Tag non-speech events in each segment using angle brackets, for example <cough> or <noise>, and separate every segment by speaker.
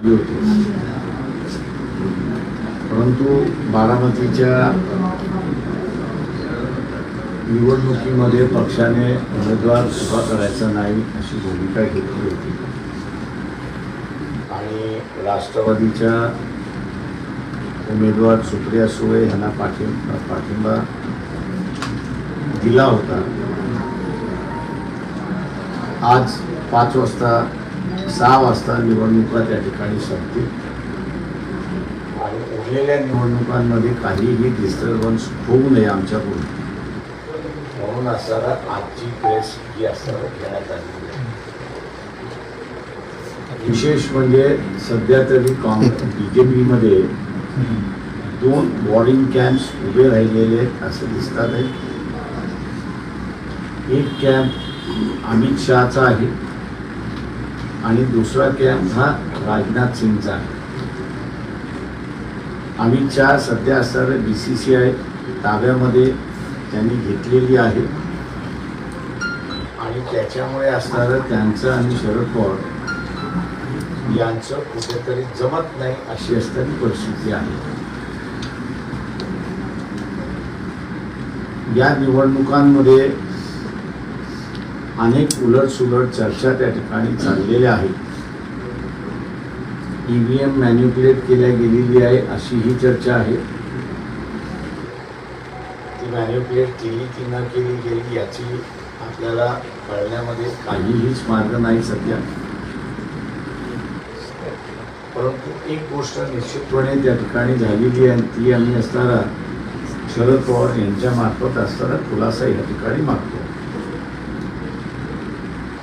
Speaker 1: आली होती परंतु बारामतीच्या निवडणुकीमध्ये पक्षाने उमेदवार उभा करायचा नाही अशी भूमिका घेतली होती. आणि राष्ट्रवादीच्या उमेदवार सुप्रिया सुळे यांना पाठिंबा पाठिंबा दिला होता. आज पाच वाजता सहा वाजता निवडणुका त्या ठिकाणी संपतील. आणि उरलेल्या निवडणुकांमध्ये काहीही डिस्टर्बन्स होऊ नये आमच्याकडून म्हणून असताना आजची प्रेस ही असताना घेण्यात आली विशेष म्हणजे सध्या तरी काँग्रेस बी जे पीमध्ये दोन बॉर्डिंग कॅम्प्स उभे राहिलेले असं दिसतात आहे एक कॅम्प अमित शहाचा आहे. आणि दुसरा कॅम्प हा राजनाथ सिंगचा. आहे चार सध्या असणारे बी सी सी आय ताब्यामध्ये त्यांनी घेतलेली आहे. आणि त्याच्यामुळे असणारं त्यांचं आणि शरद पवार यांचं कुठेतरी जमत नाही अशी असणारी परिस्थिती आहे. या निवडणुकांमध्ये अनेक उलटसुलट चर्चा त्या ठिकाणी चाललेल्या आहेत. ईव्हीएम मॅन्युप्युलेट केल्या गेलेली आहे अशी ही चर्चा आहे. ती मॅन्युप्युलेट केली की न केली गेली याची आपल्याला कळण्यामध्ये काहीहीच मार्ग नाही सध्या. परंतु एक गोष्ट निश्चितपणे त्या ठिकाणी झालेली आहे ती आम्ही असणारा शरद पवार यांच्या मार्फत असणारा खुलासा या ठिकाणी मागतो.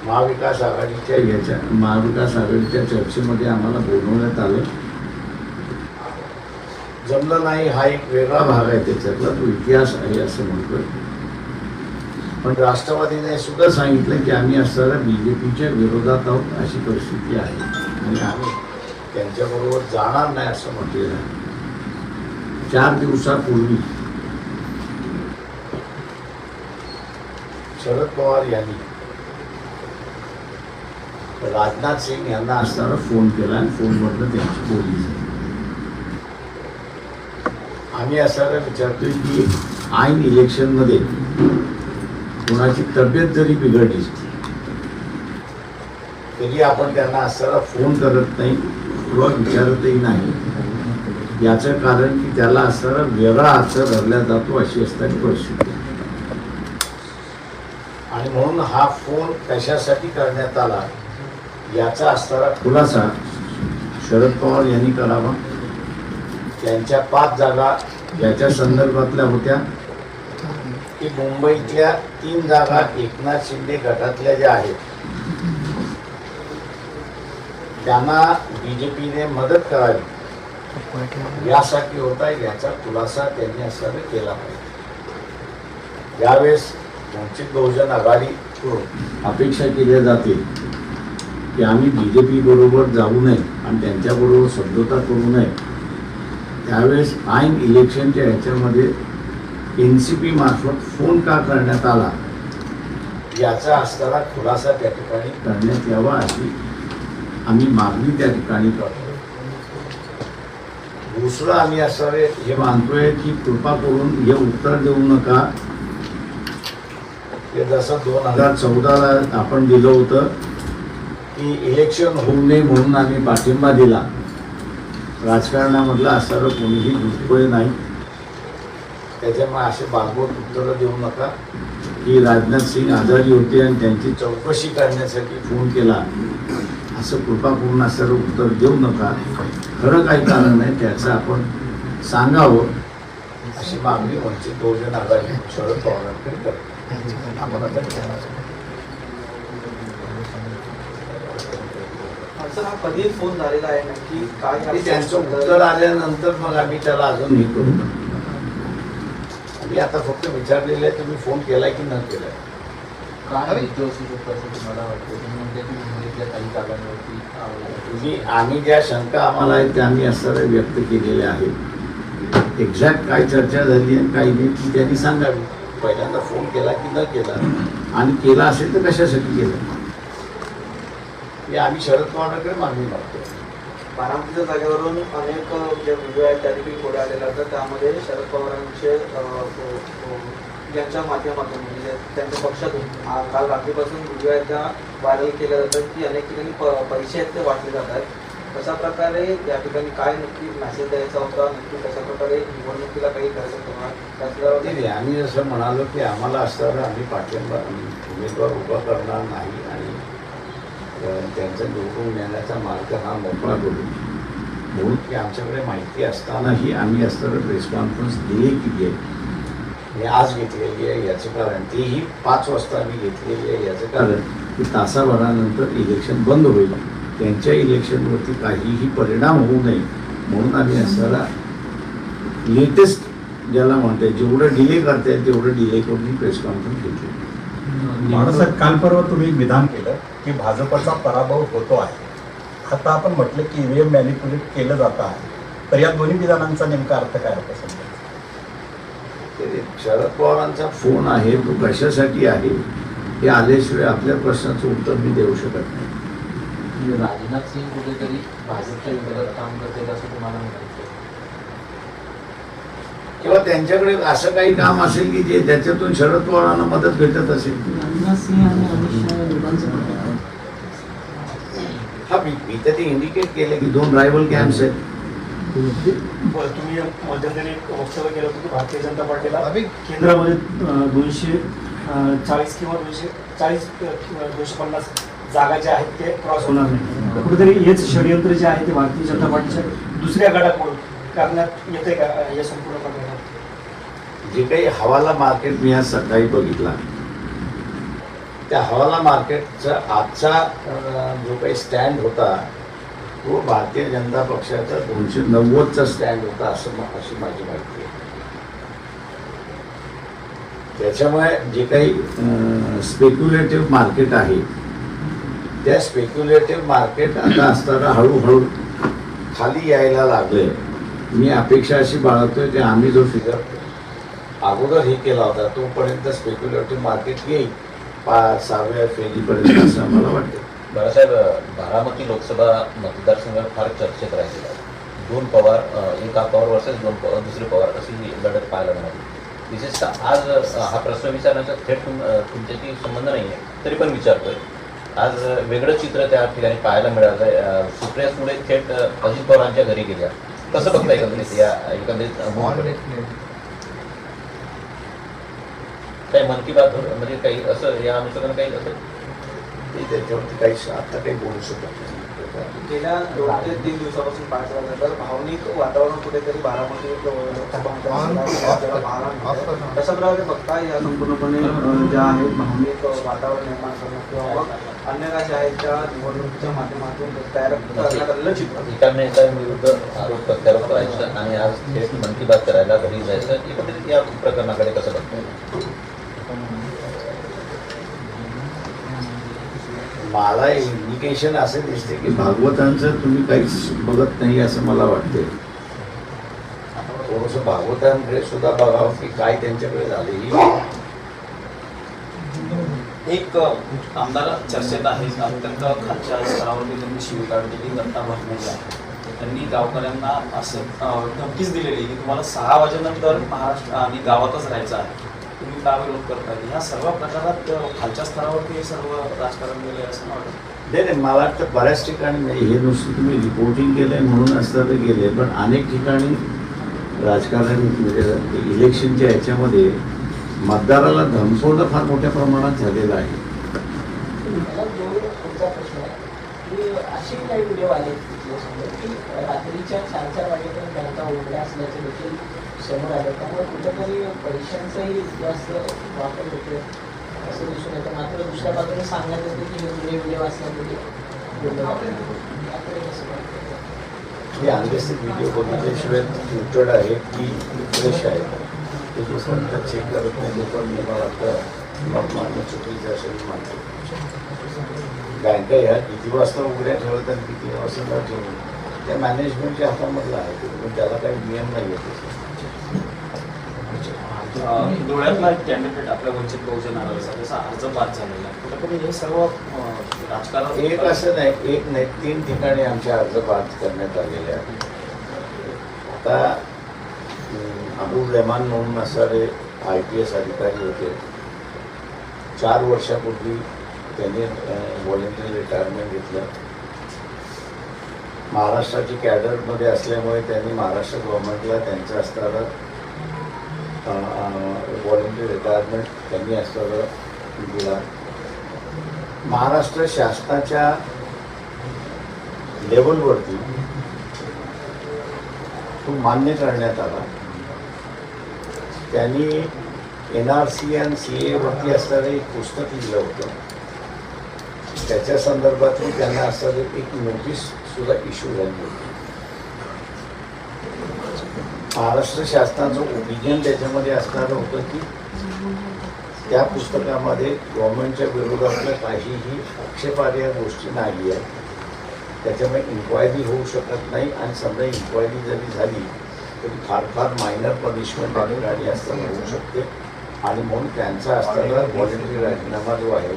Speaker 1: महाविकास आघाडीच्या याच्या. महाविकास आघाडीच्या चर्चेमध्ये आम्हाला बोलवण्यात आलं. जमलं नाही हा एक वेगळा भाग आहे त्याच्यातला तो इतिहास आहे असं म्हणतोय. पण राष्ट्रवादीने सुद्धा सांगितलं की आम्ही असणाऱ्या बी जे पीच्या विरोधात आहोत अशी परिस्थिती आहे. आणि आम्ही त्यांच्याबरोबर जाणार नाही असं म्हटलेलं आहे चार दिवसापूर्वी. शरद पवार यांनी राजनाथ सिंग यांना असताना फोन केला आणि फोनवरनं त्यांची बोलली झाली. आम्ही असताना विचारतोय की ऐन इलेक्शनमध्ये कोणाची तब्येत जरी बिघडली तरी आपण त्यांना असताना फोन करत नाही किंवा विचारतही नाही. याचं कारण की त्याला असताना वेगळा अर्थ धरला जातो अशी असणारी परिस्थिती. आणि म्हणून हा फोन कशासाठी करण्यात आला? याचा असणारा खुलासा शरद पवार यांनी करावा. त्यांच्या पाच जागा याच्या संदर्भातल्या होत्या. की मुंबईतल्या तीन जागा एकनाथ शिंदे गटातल्या ज्या आहेत त्यांना बी जे पीने मदत करावी. यासाठी होता याचा खुलासा त्यांनी असताना केला पाहिजे. यावेळेस वंचित बहुजन आघाडी अपेक्षा केल्या जाते की आम्ही बी जे पी बरोबर जाऊ नये आणि त्यांच्याबरोबर समझोता करू नये. त्यावेळेस ऐन इलेक्शनच्या ह्याच्यामध्ये एन सी पी मार्फत फोन का करण्यात आला? याचा असताना खुलासा त्या ठिकाणी करण्यात यावा अशी आम्ही मागणी त्या ठिकाणी करतो. दुसरं आम्ही असावे हे मानतोय की कृपा करून हे उत्तर देऊ नका. ते जसं दोन हजार चौदाला आपण दिलं होतं की इलेक्शन होऊ नये म्हणून आम्ही पाठिंबा दिला. राजकारणामधलं असणारं कोणीही दुष्पळ नाही. त्याच्यामुळे असे बागवत उत्तरं देऊ नका. की राजनाथ सिंग आजारी होते आणि त्यांची चौकशी करण्यासाठी फोन केला. असं कृपा करून असणारं उत्तर देऊ नका. खरं काही कारण नाही त्याचं आपण सांगावं. अशी मागणी वंचित बहुजन आघाडी शरद पवारांकडे करतो. आपण आता
Speaker 2: सर हा कधी फोन झालेला आहे नक्की? काय
Speaker 1: त्यांचं उत्तर आल्यानंतर मग आम्ही त्याला अजून हे करू. आम्ही आता फक्त विचारलेलं आहे तुम्ही फोन केलाय की न केलाय?
Speaker 3: काय असू शकतो असं तुम्हाला वाटतं? तुम्ही म्हणते की मुंबईतल्या काही जागांवरती
Speaker 1: तुम्ही आम्ही ज्या शंका आम्हाला आहेत त्या आम्ही असणाऱ्या व्यक्त केलेल्या आहेत. एक्झॅक्ट काय चर्चा झाली आणि काही नाही ती त्यांनी सांगावी. पहिल्यांदा फोन केला की न केला? आणि केला असेल तर कशासाठी केलं? हे आम्ही शरद पवारांकडे मागणी मागतो
Speaker 2: बारामतीच्या जागेवरून अनेक जे व्हिडिओ आहेत त्या देखील पुढे आलेले तर त्यामध्ये शरद पवारांचे यांच्या माध्यमातून म्हणजे त्यांच्या पक्षातून काल रात्रीपासून व्हिडिओ आहेत त्या व्हायरल केल्या जातात की अनेक ठिकाणी प- पैसे आहेत ते वाटले जात आहेत. कशा प्रकारे या ठिकाणी काय नक्की मेसेज द्यायचा होता नक्की कशा प्रकारे निवडणुकीला काही करायचं होतं
Speaker 1: आम्ही जसं म्हणालो की आम्हाला असताना आम्ही पाठिंबा उमेदवार उभा करणार नाही. त्यांचा निवडून येण्याचा मार्ग हा मोकळा करू. म्हणून की आमच्याकडे माहिती असतानाही आम्ही असताना प्रेस कॉन्फरन्स दिली की आहे मी आज घेतलेली आहे याचं कारण तेही पाच वाजता आम्ही घेतलेली आहे याचं कारण की तासाभरानंतर इलेक्शन बंद होईल. त्यांच्या इलेक्शनवरती काहीही परिणाम होऊ नये. म्हणून आम्ही असताना लेटेस्ट ज्याला म्हणते जेवढं डिले करता येईल तेवढं डिले करून प्रेस कॉन्फरन्स घेतली.
Speaker 4: काल परवा तुम्ही विधान की भाजपचा पराभव होतो आहे. आता आपण म्हटलं की ईव्हीएम मॅनिप्युलेट केलं जात आहे. तर या दोन्ही विधानांचा नेमका अर्थ काय होता समजा?
Speaker 1: ते शरद पवारांचा फोन आहे तो कशासाठी आहे हे आल्याशिवाय आपल्या प्रश्नाचं उत्तर मी देऊ शकत नाही.
Speaker 3: म्हणजे राजनाथ सिंग कुठेतरी भाजपच्या विरोधात काम करतील असं तुम्हाला म्हणायचं
Speaker 1: किंवा त्यांच्याकडे असं काही काम असेल की जे त्याच्यातून शरद पवारांना मदत भेटत असेल?
Speaker 5: राजनाथ सिंह आणि अमित शहा दोघांचं.
Speaker 1: हा मी मी तर ते इंडिकेट केले की दोन रायवल कॅम्प्स आहेत.
Speaker 6: तुम्ही मध्यंतरी एक वक्तव्य केलं होतं की भारतीय जनता पार्टीला केंद्रामध्ये दोनशे चाळीस किंवा दोनशे चाळीस दोनशे पन्नास जागा ज्या आहेत ते क्रॉस होणार नाही. कुठेतरी हेच षडयंत्र जे आहे ते भारतीय जनता पार्टीच्या दुसऱ्या गटाकडून करण्यात येते का? या संपूर्ण प्रकरणात
Speaker 1: जे काही हवाला मार्केट मी आज सकाळी बघितला. त्या हवाला मार्केटचा आजचा जो काही स्टँड होता तो भारतीय जनता पक्षाचा दोनशे नव्वदचा स्टँड होता असं अशी माझी माहिती आहे. त्याच्यामुळे जे काही स्पेक्युलेटिव्ह मार्केट आहे त्या स्पेक्युलेटिव्ह मार्केट आता असताना हळूहळू खाली यायला लागले. मी अपेक्षा अशी बाळगतोय की आम्ही जो फिगर अगोदर हे केला होता तोपर्यंत स्पेक्युलेटिव्ह मार्केट येईल. पाच सहाव्या फेरीपर्यंत असं आम्हाला वाटतं.
Speaker 7: बाळासाहेब बारामती लोकसभा मतदारसंघ फार चर्चेत राहिलेला आहे. दोन पवार एक हा पवार वर्सेस दोन पवार दुसरे पवार अशी ही लढत पाहायला मिळाली. विशेषतः आज हा प्रश्न विचारण्याचा थेट तुम तुमच्याशी संबंध नाही आहे तरी पण विचारतोय. आज वेगळं चित्र त्या ठिकाणी पाहायला मिळालं सुप्रिया सुळे थेट अजित पवारांच्या घरी गेल्या. कसं बघता एकंदरीत या एकंदरीत? काही मन की बात म्हणजे काही असं या अनुषंगाने काही असं?
Speaker 1: मी त्याच्यावरती काही आता काही बोलू शकत नाही.
Speaker 2: गेल्या दोन ते तीन दिवसापासून पाहायचं झालं तर भावनिक वातावरण कुठेतरी बारामती. कशा प्रकारे बघता या संपूर्णपणे ज्या आहेत भावनिक वातावरण निर्माण करणं किंवा अन्य काही आहेत त्या निवडणुकीच्या माध्यमातून तयार करण्यात आलेलं चित्र.
Speaker 7: आरोप प्रत्यारोप करायचं आणि आज थेट मन की बात करायला घरी जायचं. एकंदरीत या प्रकरणाकडे कसं बघतो
Speaker 1: मला इंडिकेशन असे दिसते की भागवतांचं तुम्ही काहीच बघत नाही असं मला वाटते थोडंसं भागवतांकडे सुद्धा बघावं की काय त्यांच्याकडे झालेली
Speaker 8: एक आमदार चर्चेत आहे अत्यंत खालच्या स्तरावरती त्यांनी शिवी काढलेली दत्ता भरण्याची आहे त्यांनी गावकऱ्यांना असं धमकीच दिलेली की तुम्हाला सहा वाजेनंतर महाराष्ट्र आणि गावातच राहायचं आहे. तुम्ही का विरोध करताय? ह्या सर्व प्रकारात खालच्या स्तरावरती हे सर्व राजकारण गेले असं मला वाटतं.
Speaker 1: नाही नाही मला वाटतं बऱ्याच ठिकाणी म्हणजे हे नुसतं तुम्ही रिपोर्टिंग केलंय म्हणून असतं ते गेले पण अनेक ठिकाणी राजकारण म्हणजे इलेक्शनच्या ह्याच्यामध्ये मतदाराला धमकवणं फार मोठ्या प्रमाणात झालेलं आहे.
Speaker 5: असे काही व्हिडिओ आले की रात्रीच्या चार चार वाजेपर्यंत बँका उघड्या असल्याचे देखील समोर आलं. त्यामुळे कुठेतरी पैशांचाही जास्त वापर होतो असं दिसून येतं. मात्र दुसऱ्या बाजूने सांगण्यात येते की हे जुने व्हिडिओ असल्यामुळे
Speaker 1: हे व्हिडिओ बघितल्याशिवाय आहे की फ्रेश आहे. ते दुसऱ्यांदा चेक करत नाही. ते मला वाटतं मग चुकीचं असेल मानतो. बँका ह्या किती वाजता उघड्या ठेवतात आणि किती वाजता ठेवून त्या मॅनेजमेंटच्या हातामधलं आहे. पण त्याला काही नियम नाही आहे
Speaker 8: धुळ्यातला एक कॅन्डिडेट आपल्या वंचित बहुजन आघाडीचा त्याचा अर्ज बाद झालेला आहे. कुठेतरी हे सर्व राजकारण
Speaker 1: एक असं नाही एक नाही तीन ठिकाणी आमचे अर्ज बाद करण्यात आलेले आहेत. आता अं, अबुल म्हणून असणारे आय पी एस अधिकारी होते. चार वर्षापूर्वी त्यांनी व्हॉलेंटरी रिटायरमेंट घेतलं. महाराष्ट्राची कॅडरमध्ये असल्यामुळे त्यांनी महाराष्ट्र गव्हर्नमेंटला त्यांच्या असताना व्हॉलेंटियर रिटायरमेंट त्यांनी असणारं दिला महाराष्ट्र शासनाच्या लेवलवरती तो मान्य करण्यात आला. त्यांनी एन आर सी आणि सी एवरती असणारं एक पुस्तक लिहिलं होतं. त्याच्या संदर्भातली त्यांना असणारी एक नोटीस सुद्धा इश्यू झाली होती. महाराष्ट्र शासनाचं ओपिनियन त्याच्यामध्ये असणारं होतं की त्या पुस्तकामध्ये गव्हर्नमेंटच्या विरोधातल्या काहीही आक्षेपार्ह गोष्टी नाही आहेत त्याच्यामुळे इन्क्वायरी होऊ शकत नाही आणि समजा इन्क्वायरी जरी झाली तरी फार फार मायनर पनिशमेंट त्या ठिकाणी असताना होऊ शकते. आणि म्हणून त्यांचा असताना व्हॉलेंटरी राजीनामा जो आहे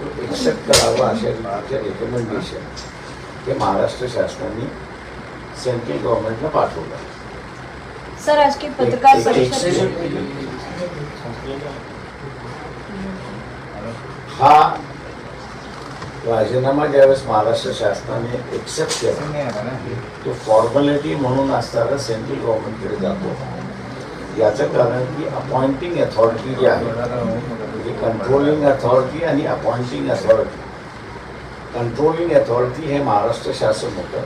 Speaker 1: तो एक्सेप्ट करावा अशा रीतीचे रेकमेंडेशन हे महाराष्ट्र शासनाने सेंट्रल गव्हर्नमेंटला पाठवलं.
Speaker 9: सर आज की पत्रकार परिषद.
Speaker 1: हा राजीनामा ज्यावेळेस महाराष्ट्र शासनाने एक्सेप्ट केला तो फॉर्मॅलिटी म्हणून असताना सेंट्रल गव्हर्नमेंटकडे जातो. याचं कारण की अपॉइंटिंग अथॉरिटी जी आहे म्हणजे कंट्रोलिंग अथॉरिटी आणि अपॉइंटिंग अथॉरिटी कंट्रोलिंग अथॉरिटी हे महाराष्ट्र शासन होतं.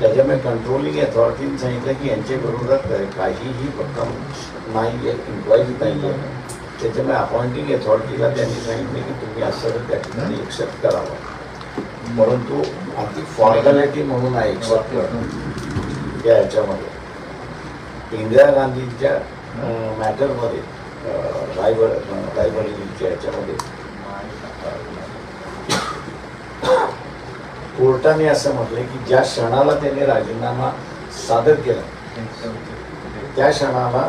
Speaker 1: त्याच्यामुळे कंट्रोलिंग अथॉरिटीने सांगितलं की यांच्या विरोधात काहीही रक्कम नाही आहे इन्क्वायरी नाही आहे. त्याच्यामुळे अपॉइंटिंग अथॉरिटीला त्यांनी सांगितलं की तुम्ही असं त्या ठिकाणी एक्सेप्ट करावं. परंतु अगदी फॉर्मॅलिटी म्हणून आहे एक्सेप्ट करणं या ह्याच्यामध्ये इंदिरा गांधींच्या मॅटरमध्ये रायबर रायबरेलीच्या ह्याच्यामध्ये कोर्टाने असं म्हटलं की ज्या क्षणाला त्याने राजीनामा सादर केला त्या क्षणाला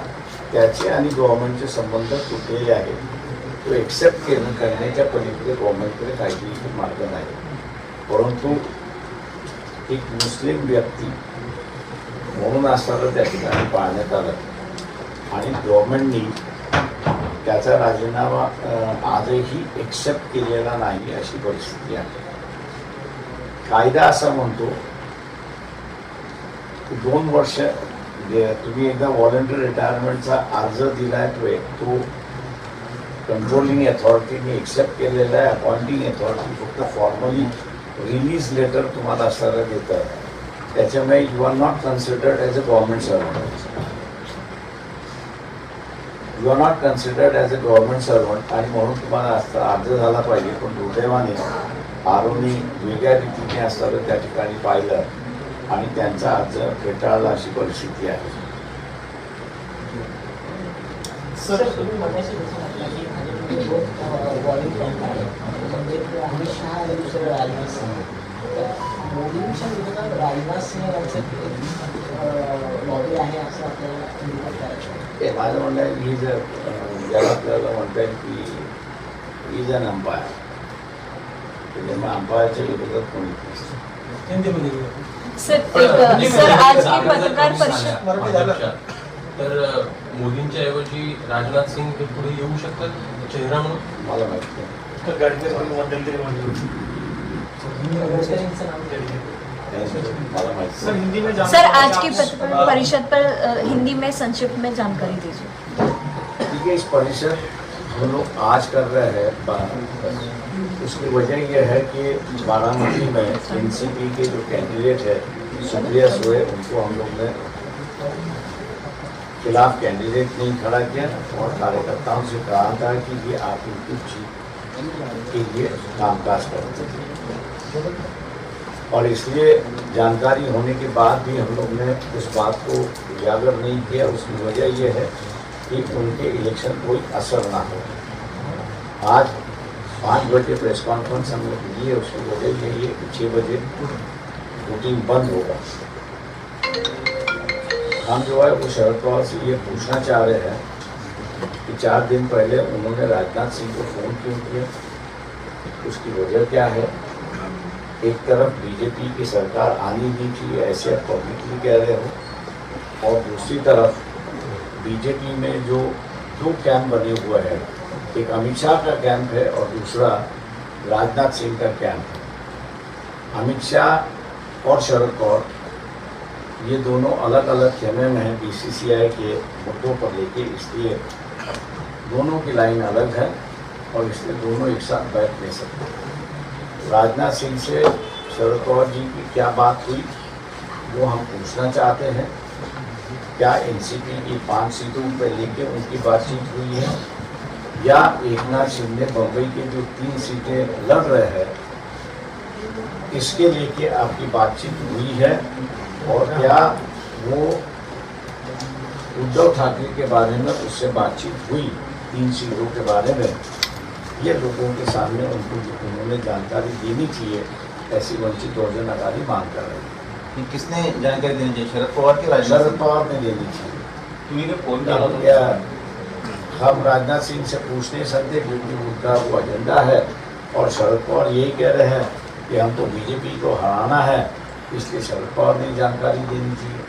Speaker 1: त्याचे आणि गव्हर्नमेंटचे संबंध तुटलेले आहेत तो एक्सेप्ट केलं करण्याच्या पलीकडे गव्हर्नमेंटकडे काहीही मार्ग नाही. परंतु एक मुस्लिम व्यक्ती म्हणून असणारं त्या ठिकाणी पाळण्यात आलं. आणि गव्हर्नमेंटनी त्याचा राजीनामा आजही एक्सेप्ट केलेला नाही अशी परिस्थिती आहे. कायदा असा म्हणतो की दोन वर्ष तुम्ही एकदा व्हॉलंटरी रिटायरमेंटचा अर्ज दिलाय तो एक तो कंट्रोलिंग अथॉरिटीने एक्सेप्ट केलेला आहे अपॉइंटिंग अथॉरिटी फक्त फॉर्मली रिलीज लेटर तुम्हाला असणारं देतं त्याच्यामुळे you are not considered as a government servant you are not considered as a government servant आणि म्हणून तुम्हाला अर्ज झाला पाहिजे पण दुर्दैवाने आरोनी वेगळ्या रीतीने असताना त्या ठिकाणी पाहिलं आणि त्यांचा अर्ज फेटाळला अशी परिस्थिती आहे.
Speaker 5: सर तुम्ही मगाशी जसं म्हटलं की भाजपमध्ये दोन बॉलिंग फ्रंट आहे म्हणजे ते अमित शहा आणि दुसरं राजनाथ सिंग तर मोदींच्या विरोधात राजनाथ सिंह यांचं लॉबी आहे असं आपल्याला इंडिकेट करायचं? आहे.
Speaker 1: हे माझं म्हणणं आहे जर अं, ज्याला आपल्याला म्हणता येईल की इज अन अंपायर त्याच्यामुळे अंपायरच्या विरोधात कोणी? नसतं.
Speaker 9: सर एक सर आज की पत्रकार परिषद.
Speaker 10: तर मोदींच्या ऐवजी राजनाथ सिंग हे पुढे येऊ शकतात चेहरा म्हणून?
Speaker 1: मला माहिती नाही. मला
Speaker 6: सर
Speaker 1: नाही.
Speaker 6: हिंदी में जान-
Speaker 9: सर आज की पत्रकार परिषद पर अ, हिंदी में संक्षिप्त में जानकारी दीजिए।
Speaker 1: देखिए इस परिषद हम लोग आज कर रहे हैं बा- उसकी वजह यह है कि बारामती में एनसीपी के जो कैंडिडेट है, सुप्रिया सुए, उनको हम लोग ने खिलाफ कैंडिडेट नहीं खड़ा किया और कार्यकर्ताओं से कहा था कि ये आप इनकी जीत के लिए कामकाज करते और इसलिए जानकारी होने के बाद भी हम लोग ने उस बात को उजागर नहीं किया। उसकी वजह यह है कि उनके इलेक्शन कोई असर ना हो। आज पाँच बजे प्रेस कॉन्फ्रेंस हम लोग उसकी वजह यही है कि छः बजे वोटिंग बंद होगा। हम जो है वो शरद पवार से ये पूछना चाह रहे हैं कि चार दिन पहले उन्होंने राजनाथ सिंह को फ़ोन क्यों किया? उसकी वजह क्या है? एक तरफ़ बीजेपी की सरकार आनी नहीं चाहिए ऐसे आप पब्लिकली कह रहे हो, और दूसरी तरफ़ बीजेपी में जो दो कैम्प बने हुए हैं एक अमित शाह का कैंप है और दूसरा राजनाथ सिंह का कैंप है। अमित शाह और शरद पवार ये दोनों अलग अलग खेमे में हैं बीसीसीआई के मुद्दों पर लेके, इसलिए दोनों की लाइन अलग है और इसलिए दोनों एक साथ बैठ नहीं सकते। राजनाथ सिंह से शरद पवार जी की क्या बात हुई, वो हम पूछना चाहते हैं। क्या एनसीपी की पाँच सीटों पर लेके उनकी बातचीत हुई है? या एकनाथ शिंदे बम्बई के जो तीन सीटें लड़ रहे हैं इसके लेके आपकी बातचीत हुई है और क्या वो उद्धव ठाकरे के बारे में उससे बातचीत हुई तीन सीटों के बारे में? ये लोगों के सामने उनको उन्होंने जानकारी देनी चाहिए ऐसी वंचित बहुजन अघाड़ी मांग कर रही है।
Speaker 3: किसने जानकारी देनी चाहिए? शरद पवार के
Speaker 1: शरद पवार ने देनी चाहिए। हम राजनाथ सिंह से पूछ नहीं सकते क्योंकि उनका वो एजेंडा है। और शरद पवार यही कह रहे हैं कि हम तो बीजेपी को हराना है इसलिए शरद पवार ने जानकारी देनी चाहिए।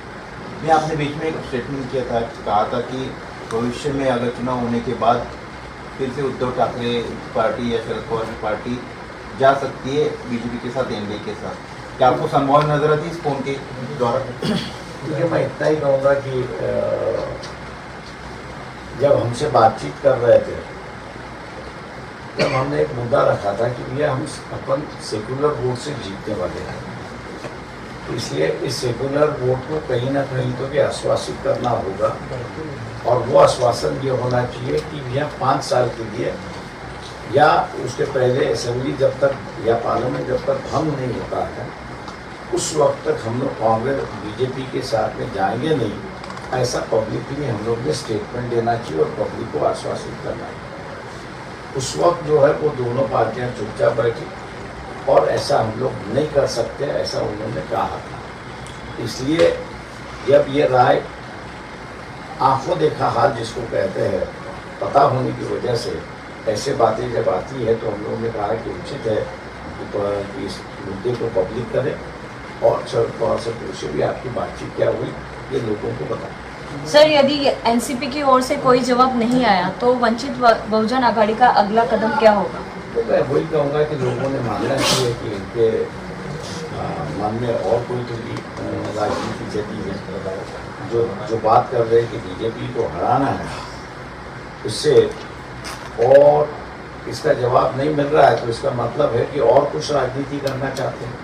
Speaker 3: में आपने बीच में एक स्टेटमेंट किया था कहा था कि भविष्य में अगर चुनाव होने के बाद फिर से उद्धव ठाकरे पार्टी या शरद पवार की पार्टी जा सकती है बीजेपी के साथ एनडीए के साथ। क्या आपको संभावना नजर आती है इस फोन के द्वारा? <clears throat>
Speaker 1: क्योंकि मैं इतना ही कहूँगा कि जब हमसे बातचीत कर रहे थे, तब हमने एक मुद्दा रखा था कि भैया हम अपन सेकुलर वोट से जीतने वाले हैं। इसलिए इस सेकुलर वोट को कहीं ना कहीं तो भी आश्वासित करना होगा और वो आश्वासन ये होना चाहिए कि भैया पाँच साल के लिए या उसके पहले असेंबली जब तक या पार्लियामेंट जब तक भंग नहीं होता है, उस वक्त तक हम लोग कांग्रेस, बीजेपी के साथ में जाएँगे नहीं। ऐसा पब्लिकली हम लोग ने स्टेटमेंट देना चाहिए और पब्लिक को आश्वासित करना उस वक्त जो है वो दोनों पार्टियाँ चुपचाप बैठी और ऐसा हम लोग नहीं कर सकते ऐसा उन्होंने कहा था इसलिए जब ये राय आँखों देखा हाल जिसको कहते हैं पता होने की वजह से ऐसे बातें जब आती है तो हम लोगों ने कहा कि उचित है कि इस मुद्दे को पब्लिक करें और पवार से पूछे भी आपकी बातचीत क्या हुई ये लोगों को बताएँ
Speaker 9: सर, यदि एनसीपी की ओर से कोई जवाब नहीं आया तो वंचित बहुजन आघाड़ी का अगला कदम क्या होगा?
Speaker 1: तो मैं वही कहूँगा कि लोगों ने मानना चाहिए कि इनके मन में और कोई तो राजनीति चली है जो जो बात कर रहे हैं कि बीजेपी को हराना है, उससे और इसका जवाब नहीं मिल रहा है तो इसका मतलब है कि और कुछ राजनीति करना चाहते हैं।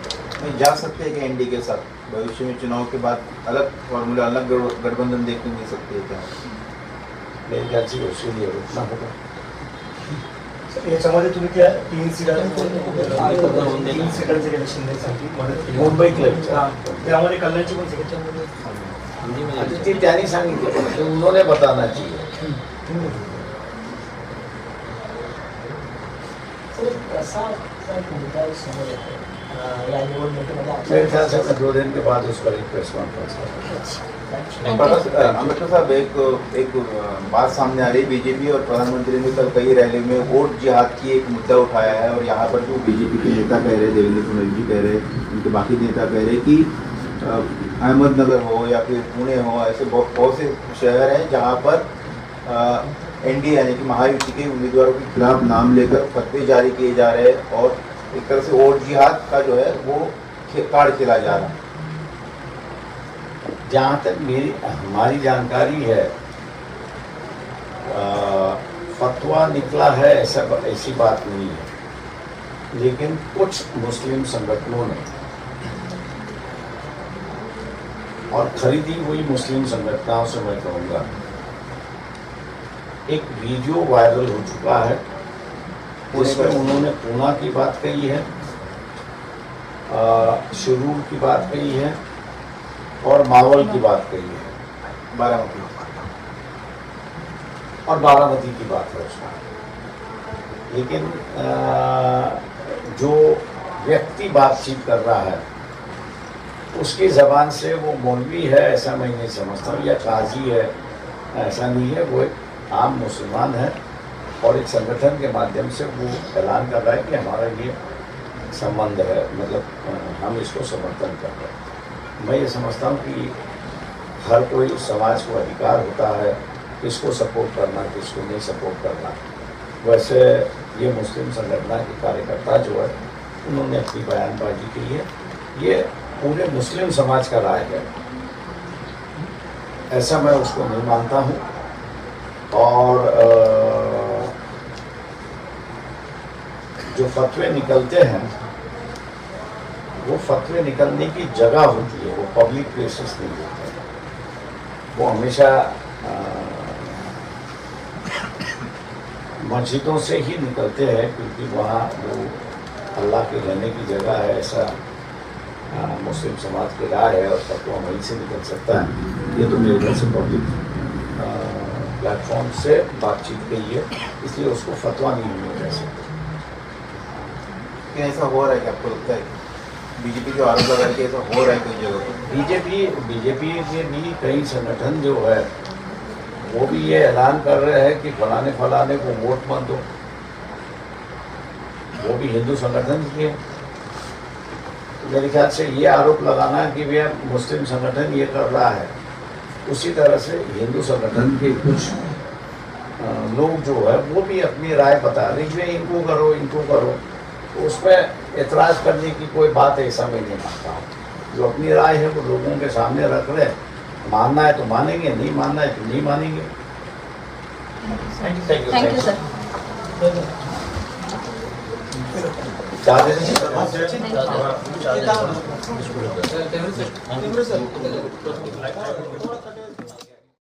Speaker 3: नहीं जा सकते हैं कि एनडीए के साथ? भविष्य में चुनाव के बाद अलग फॉर्मूला अलग गठ- गठबंधन देखने मिल सकती है क्या?
Speaker 1: से उसके लिए रुकना होगा
Speaker 6: याच्यामध्ये तुम्ही त्या तीन सीटां तीन सीटांचे गेले शिंदेसाठी मदत केली हा. त्यामध्ये कल्याणची पण सीट
Speaker 1: आता ते त्यांनी सांगितलं ते उन्होंने बताना चाहिए।
Speaker 5: सर कसा सर मुद्दा समोर येतो
Speaker 1: मेरे ख्याल से दो दिन के बाद उस पर एक प्रेस कॉन्फ्रेंस करूँगा
Speaker 3: अंबेडकर अंबेडकर साहब एक एक बात सामने आ रही है। बीजेपी और प्रधानमंत्री ने कल कई रैली में वोट जिहाद की एक मुद्दा उठाया है और यहाँ पर जो बीजेपी के नेता कह रहे देवेंद्र फडणवीस जी कह रहे हैं उनके बाकी नेता कह रहे कि अहमदनगर हो या फिर पुणे हो ऐसे बहुत बहुत से शहर हैं जहाँ पर एनडीए यानी कि महायुति के उम्मीदवारों के खिलाफ नाम लेकर फतवे जारी किए जा रहे हैं और एक तरह से वोट जिहाद का जो है, वो कार्ड खेला जा रहा है।
Speaker 1: जहाँ तक मेरी, हमारी जानकारी है फतवा निकला है, ऐसा ऐसी बात नहीं है। लेकिन कुछ मुस्लिम संगठनों ने और खरीदी हुई मुस्लिम संगठनों से मैं कहूँगा, एक वीडियो वायरल हो चुका है। उसमें उन्होंने पूना की बात कही है शुरू की बात कही है और मावल की बात कही है।
Speaker 3: बारामती
Speaker 1: और बारामती की बात है उसमें। लेकिन आ, जो व्यक्ति बातचीत कर रहा है उसकी जबान से वो मौलवी है ऐसा मैं नहीं समझता हूँ या काजी है ऐसा नहीं है वो एक आम मुसलमान है। और एक संगठन के माध्यम से वो ऐलान कर रहा है कि हमारा ये संबंध है मतलब हम इसको समर्थन कर रहे हैं। मैं ये समझता हूँ कि हर कोई उस समाज को अधिकार होता है किसको सपोर्ट करना किसको नहीं सपोर्ट करना। वैसे ये मुस्लिम संगठन के कार्यकर्ता जो है उन्होंने अपनी बयानबाजी की है। ये पूरे मुस्लिम समाज का राय है। ऐसा मैं उसको नहीं मानता हूँ। और अ, जो फतवे निकलते हैं, वो फतवे निकलने की जगह होती है, वो पब्लिक प्लेसेस नहीं होते वो हमेशा मस्जिदों से ही निकलते हैं, क्योंकि वहाँ वो अल्लाह के रहने की जगह है, ऐसा मुस्लिम समाज की राय है, और फतवा वहीं से निकल सकता है। ये तो मेरे घर से पब्लिक प्लेटफॉर्म से बातचीत गई है इसलिए उसको फतवा नहीं होने सकते
Speaker 3: क्या ऐसा हो रहा है कि आपको लगता है। बीजेपी जो आरोप लगा है ऐसा हो रहा है कई जगह?
Speaker 1: बीजेपी बीजेपी के भी कई संगठन जो है, वो भी ये ऐलान कर रहे हैं कि फलाने फलाने को वोट मत दो। वो भी हिंदू संगठन ही है। तो मेरे ख्याल से ये आरोप लगाना कि भैया मुस्लिम संगठन ये कर रहा है। उसी तरह से हिंदू संगठन के कुछ लोग जो है, वो भी अपनी राय बता रहे हैं कि इनको करो इनको करो। उसमें एतराज़ करने की कोई बात ऐसा मैं नहीं मानता हूँ। जो अपनी राय है वो लोगों के सामने रख रहे मानना है तो मानेंगे नहीं मानना है तो नहीं मानेंगे।
Speaker 9: Thank you sir
Speaker 1: charges